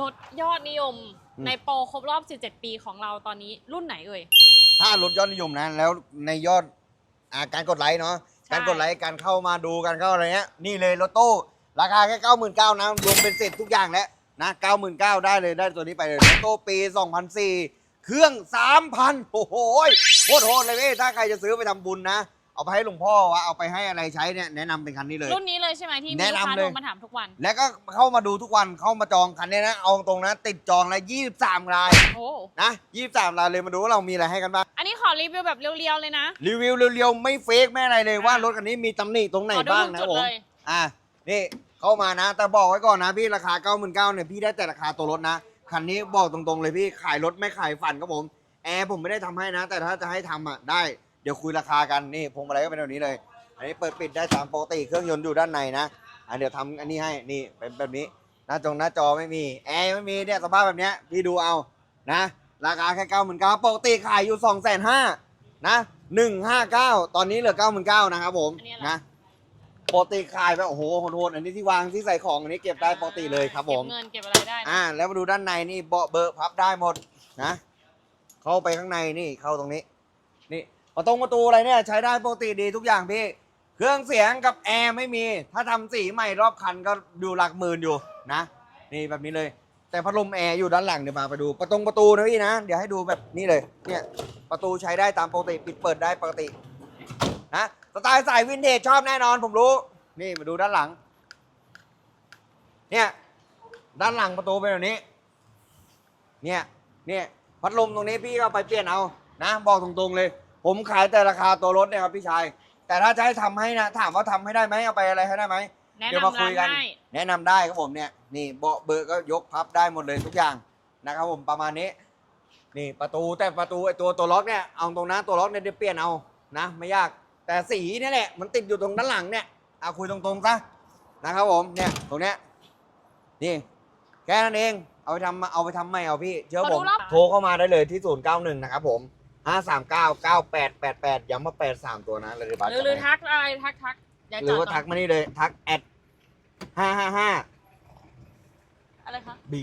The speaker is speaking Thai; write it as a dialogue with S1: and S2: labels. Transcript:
S1: รถยอดนิยม
S2: อืม
S1: ในโปรครบรอบ 17 ปีของเราตอนนี้รุ่นไหนเอ่ย
S2: ถ้ารถยอดนิยมนะแล้วในยอดอาการกดไลค์เนาะ
S1: ใช่
S2: การกดไลค์การเข้ามาดูการเข้าอะไรเงี้ยนี่เลยรถตู้ราคาแค่เก้าหมื่นเก้านะรวมเป็นเสร็จทุกอย่างแล้วนะเก้าหมื่นเก้าได้เลยได้ตัวนี้ไปเลยรถตู้ปีสองพันสี่เครื่องสามพันโอ้โหโคตรโหดเลยพี่ถ้าใครจะซื้อไปทำบุญนะ เอาไปให้หลวงพ่อวะเอาไปให้อะไรใช้เนี่ยแนะนำเป็นคันนี้เลย
S1: รุ่นนี้เลยใช่ไหมที่มี
S2: แนะ
S1: ลูก
S2: นำ
S1: ค้า
S2: เลย
S1: โทรมาถามทุกวัน
S2: แล้วก็เข้ามาดูทุกวันเข้ามาจองคันนี้นะเอาตรงนะติดจองแล้วยี่สิบสามราย
S1: โอ้
S2: นะยี่สิบสามรายเลยมาดูว่าเรามีอะไรให้กันบ้าง
S1: อันนี้ขอรีวิวแบบเรียวๆเลยนะ
S2: รีวิวเรียวๆไม่เฟกไม่อะไรเลยว่ารถคันนี้มีตำหนิตรงไหน
S1: ขอดู
S2: บ้าง
S1: ทุก
S2: นะ
S1: จุด
S2: ผม
S1: เลย
S2: อะนี่เข้ามานะ แต่บอกไว้ก่อนนะพี่ราคา 9 9 0 0เนี่ยพี่ได้แต่ราคาตัวรถนะคันนี้บอกตรงๆเลยพี่ขายรถไม่ขายฝันครับผมแอร์ผมไม่ได้ทำให้นะ แต่ถ้าจะให้ทำอะได้ เดี๋ยวคุยราคากันนี่พวงมาลัยก็เป็นแบบนี้เลย อันนี้เปิดปิดได้ตามปกติเครื่องยนต์อยู่ด้านในนะอะเดี๋ยวทำอันนี้ให้นี่เป็นแบบนี้หน้าจงหน้าจอไม่มีแอร์ไม่มีเนี่ยสภาพแบบเนี้ยพี่ดูเอานะ ราคาแค่เก้าหมื่นเก้าปกติขายอยู่สองแสนห้านะหนึ่งห้าเก้าตอนนี้เหลือเก้าหมื่นเก้านะครับผม
S1: อันนี้อะไร
S2: นะปกติขายไปโอ้โหโหดๆอันนี้ที่วางที่ใส่ของอันนี้เก็บได้ปกติเลยครับผม
S1: เก็บเงินเก็บอะไรได้นะ
S2: อ่าแล้วมาดูด้านในนี่เบาะเบอร์พับได้หมดนะ เข้าไปข้างในนี่เข้าตรงนี้ นี่ ประตูประตูอะไรเนี่ยใช้ได้ปกติดีทุกอย่างพี่ เครื่องเสียงกับแอร์ไม่มี ถ้าทำสีใหม่รอบคันก็ดูหลักหมื่นอยู่นะ นี่แบบนี้เลย แต่พัดลมแอร์อยู่ด้านหลังเดี๋ยวมาไปดู ประตูประตูนะพี่นะ เดี๋ยวให้ดูแบบนี้เลย เนี่ยประตูใช้ได้ตามปกติปิดเปิดได้ปกตินะสไตล์สายวินเทจชอบแน่นอนผมรู้ นี่มาดูด้านหลัง เนี่ยด้านหลังประตูเป็นแบบนี้ เนี่ยเนี่ยพัดลมตรงนี้พี่ก็เอาไปเปลี่ยนเอานะ บอกตรงๆเลย ผมขายแต่ราคาตัวรถเนี่ยครับพี่ชาย แต่ถ้าจะให้ทำให้นะถามว่าทำให้ได้ไหมเอาไปอะไรให้ได้ไหม
S1: แนะ
S2: เดี๋ยวนำมาคุยกัน
S1: ร้านให้
S2: แนะนำได้ครับผมเนี่ยนี่เบาะเบอร์ก็ยกพับได้หมดเลยทุกอย่างนะครับผมประมาณนี้ นี่ประตูแต่ประตูไอตัวตัวล็อกเนี่ยเอาตรงนะตัวล็อกเนี่ยเดี๋ยวเปลี่ยนเอานะไม่ยากแต่สีเนี่ยแหละมันติดอยู่ตรงด้านหลังเนี่ยเอาคุยตรงๆซะนะครับผมเนี่ยตรงเนี้ยนี่แค่นั้นเองเอาไปทำมาเอาไปทำไม่เอาพี่เชื่อ
S1: ขอ
S2: ผ
S1: ดู
S2: ม
S1: รอบ
S2: โทรเข้ามาได้เลยที่ 091 นะครับผม 539 9888ย้ำมา83ตัวนะเลยบัส
S1: หรือหรือทักอะไรทักทักเดี๋ยว
S2: ห
S1: จ
S2: รือ
S1: อด
S2: ว่า
S1: ก่
S2: ทั
S1: อน
S2: กมานี่เลยทักแอด555
S1: อะไรคะ
S2: B